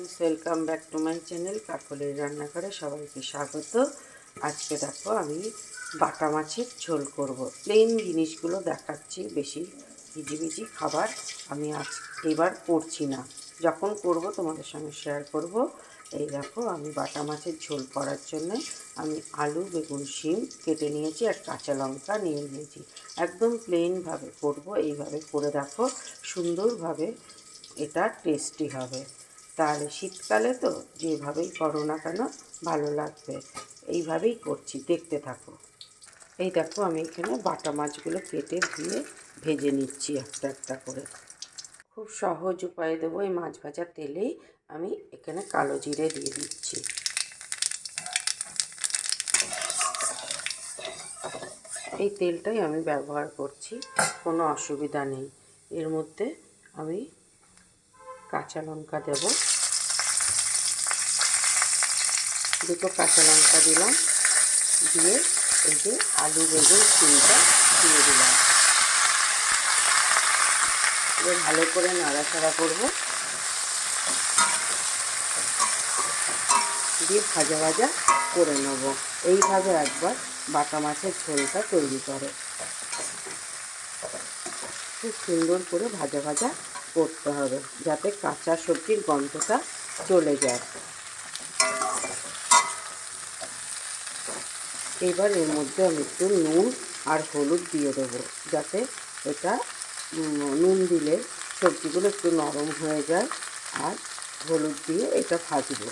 Friends welcome back to my channel কাকলের রান্নাঘরে সবাইকে স্বাগত। আজকে দেখো আমি বাটা মাছের ঝোল করব। প্লেন জিনিসগুলো দেখাচ্ছি, বেশি ভিজিভিজি খাবার আমি আজ এবার করছি না। যখন করব তোমাদের সঙ্গে শেয়ার করব। এই দেখো, আমি বাটা মাছের ঝোল করার জন্য আমি আলু, বেগুন, শিম কেটে নিয়েছি আর কাঁচা লঙ্কা নিয়ে নিয়েছি। একদম প্লেনভাবে করব, এইভাবে করে দেখো, সুন্দরভাবে এটা টেস্টি হবে। তাহলে শীতকালে তো যেভাবেই করো না কেন, ভালো লাগবে। এইভাবেই করছি, দেখতে থাকো। এই দেখো, আমি এখানে বাটা মাছগুলো কেটে ধুয়ে ভেজে নিচ্ছি একটা একটা করে। খুব সহজ উপায়ে দেবো এই মাছ ভাজার তেলেই আমি এখানে কালো জিরে দিয়ে দিচ্ছি। এই তেলটাই আমি ব্যবহার করছি, কোনো অসুবিধা নেই। এর মধ্যে আমি কাঁচা লঙ্কা দেব। দুটো কাঁচা লঙ্কা দিলাম, দিয়ে এই যে আলু বেগুন চিনটা দিয়ে দিলাম। এবার ভালো করে নাড়াচাড়া করব। দিয়ে ভাজা ভাজা করে নেব। এইভাবে একবার বাটা মাছের ঝোলটা তৈরি করে। খুব সুন্দর করে ভাজা ভাজা করতে হবে, যাতে কাঁচা সবজির গন্ধটা চলে যায়। এবার এর মধ্যে আমি একটু নুন আর হলুদ দিয়ে দেবো, যাতে এটা নুন দিলে সবজিগুলো একটু নরম হয়ে যায় আর হলুদ দিয়ে এটা ভাজবো।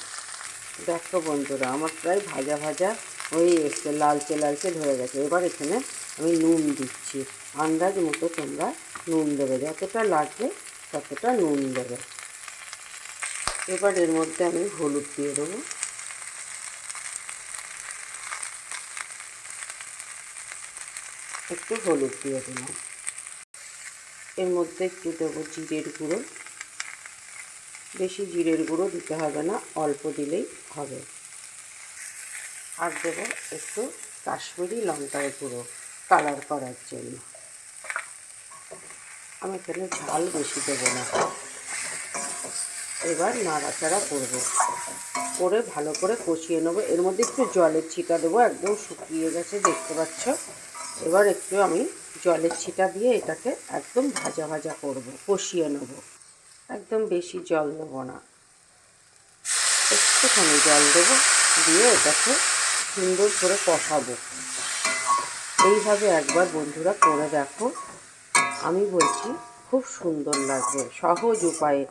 দেখো বন্ধুরা, আমার প্রায় ভাজা ভাজা হয়ে এসছে, লালচে লালচে ধরে গেছে। এবার এখানে আমি নুন দিচ্ছি। আন্দাজ মতো তোমরা নুন দেবে, যতটা লাগবে ততটা নুন দেবে। এবার এর মধ্যে আমি হলুদ দিয়ে দেবো। একটু হলুদ দিয়ে দিলাম। এর মধ্যে একটু দেবো জিরের গুঁড়ো। বেশি জিরের গুঁড়ো দিতে হবে না, অল্প দিলেই হবে। আর দেবো একটু কাশ্মীরি লঙ্কার গুঁড়ো কালার করার জন্য। আমি এখানে ঝাল বেশি দেবো না। এবার নাড়াচাড়া করব। করে ভালো করে কষিয়ে নেব। এর মধ্যে একটু জলের ছিটা দেবো, একদম শুকিয়ে গেছে, দেখতে পাচ্ছ? এবার একটু আমি জলের ছিটা দিয়ে এটাকে একদম ভাজা ভাজা করব, কষিয়ে নেব। একদম বেশি জল দেবো না। একটুখানি জল দেবো, দিয়ে এটাকে সুন্দর করে কষাবো। এইভাবে একবার বন্ধুরা করে দেখো। আমি বলছি, খুব সুন্দর লাগবে, সহজ উপায়ে।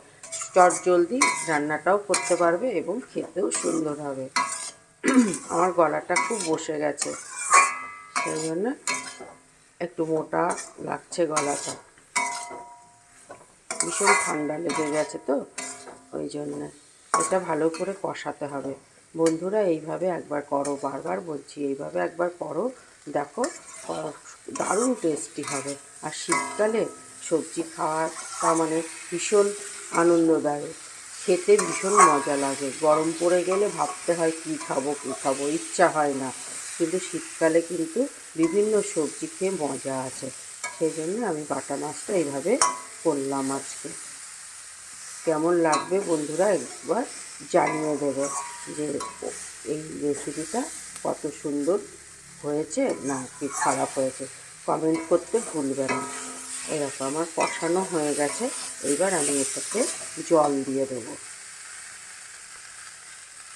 চট জলদি রান্নাটাও করতে পারবে এবং খেতেও সুন্দর হবে। আমার গলাটা খুব বসে গেছে। সেই জন্য একটু মোটা লাগছে গলাটা। ভীষণ ঠান্ডা লেগে গেছে তো, ওই জন্য। এটা ভালো করে কষাতে হবে। বন্ধুরা, এইভাবে একবার করো, বারবার বলছি, এইভাবে একবার করো, দেখো দারুণ টেস্টি হবে। আর শীতকালে সবজি খাওয়ার তা মানে ভীষণ আনন্দদায়ক। খেতে ভীষণ মজা লাগে। গরম পড়ে গেলে ভাবতে হয়, কী খাব কী খাব? ইচ্ছা হয় না। কিন্তু শীতকালে কিন্তু বিভিন্ন সবজি খেয়ে মজা আছে। সেই জন্য আমি বাটা মাছটা এইভাবে করলাম আজকে। কেমন লাগবে বন্ধুরা একবার জানিয়ে দেবে যে এই রেসিপিটা কত সুন্দর হয়েছে না কি খারাপ হয়েছে। কমেন্ট করতে ভুলবে না। এরকম আমার কষানো হয়ে গেছে। এইবার আমি এটাকে জল দিয়ে দেবো।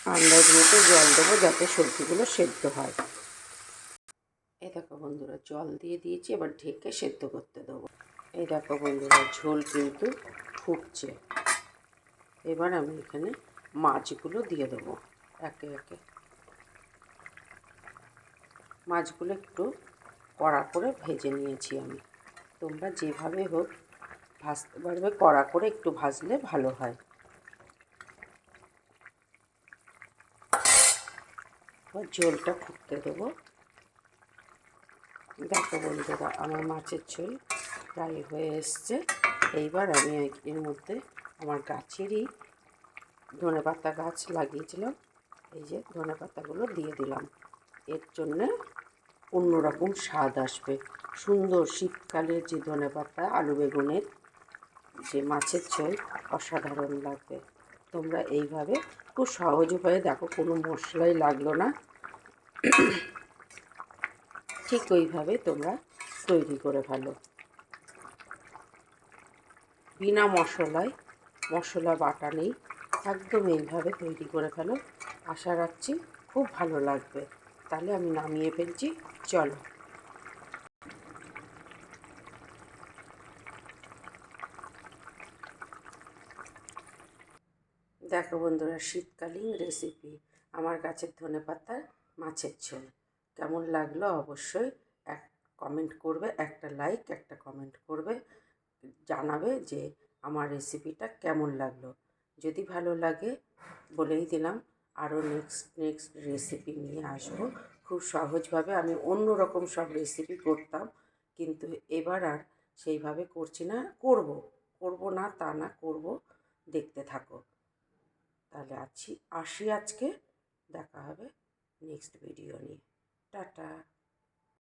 আন্দাজ মতো জল দেবো যাতে সবজিগুলো সেদ্ধ হয়। এই দেখো বন্ধুরা, জল দিয়ে দিয়েছি, এবার ঢেকে সেদ্ধ করতে দেবো। এই দেখো বন্ধুরা, ঝোল কিন্তু ফুটছে। এবার আমি এখানে মাছগুলো দিয়ে দেবো একে একে। মাছগুলো একটু কড়া করে ভেজে নিয়েছি আমি। তোমরা যেভাবে হোক ভাজতে পারবে, কড়া করে একটু ভাজলে ভালো হয়। এবার ঝোলটা ফুটতে দেবো। দেখো বন্ধুরা, আমার মাছের ঝোল প্রায় হয়ে এসছে। এইবার আমি এর মধ্যে আমার গাছেরই ধনে পাতা গাছ লাগিয়েছিলাম। এই যে ধনে পাতাগুলো দিয়ে দিলাম। এর জন্যে অন্যরকম স্বাদ আসবে। সুন্দর শীতকালে যে ধনে পাতা আলু বেগুনের যে মাছের ঝোল, অসাধারণ লাগবে। তোমরা এইভাবে খুব সহজ উপায়ে দেখো, কোনো মশলাই লাগল না। ঠিক ওইভাবে তোমরা তৈরি করে ফেলো। বিনা মশলায়, মশলা বাটা নেই, একদম এইভাবে তৈরি করে ফেলো। আশা রাখছি খুব ভালো লাগবে। তাহলে আমি নামিয়ে ফেলছি। চলো। দেখো বন্ধুরা, শীতকালীন রেসিপি আমার গাছের ধনে পাতার মাছের ঝোল। কেমন লাগল অবশ্যই এক কমেন্ট করবে, একটা লাইক একটা কমেন্ট করবে, জানাবে যে আমার রেসিপিটা কেমন লাগল। যদি ভালো লাগে বলেই দিলাম আরও নেক্সট নেক্সট রেসিপি নিয়ে আসব। খুব সহজভাবে আমি অন্য রকম সব রেসিপি করতাম, কিন্তু এবার আর সেইভাবে করছি না, করব। করব না তা না, করব। দেখতে থাকো। তাহলে আছি আসি আজকে দেখা হবে নেক্সট ভিডিও নিয়ে। টাটা।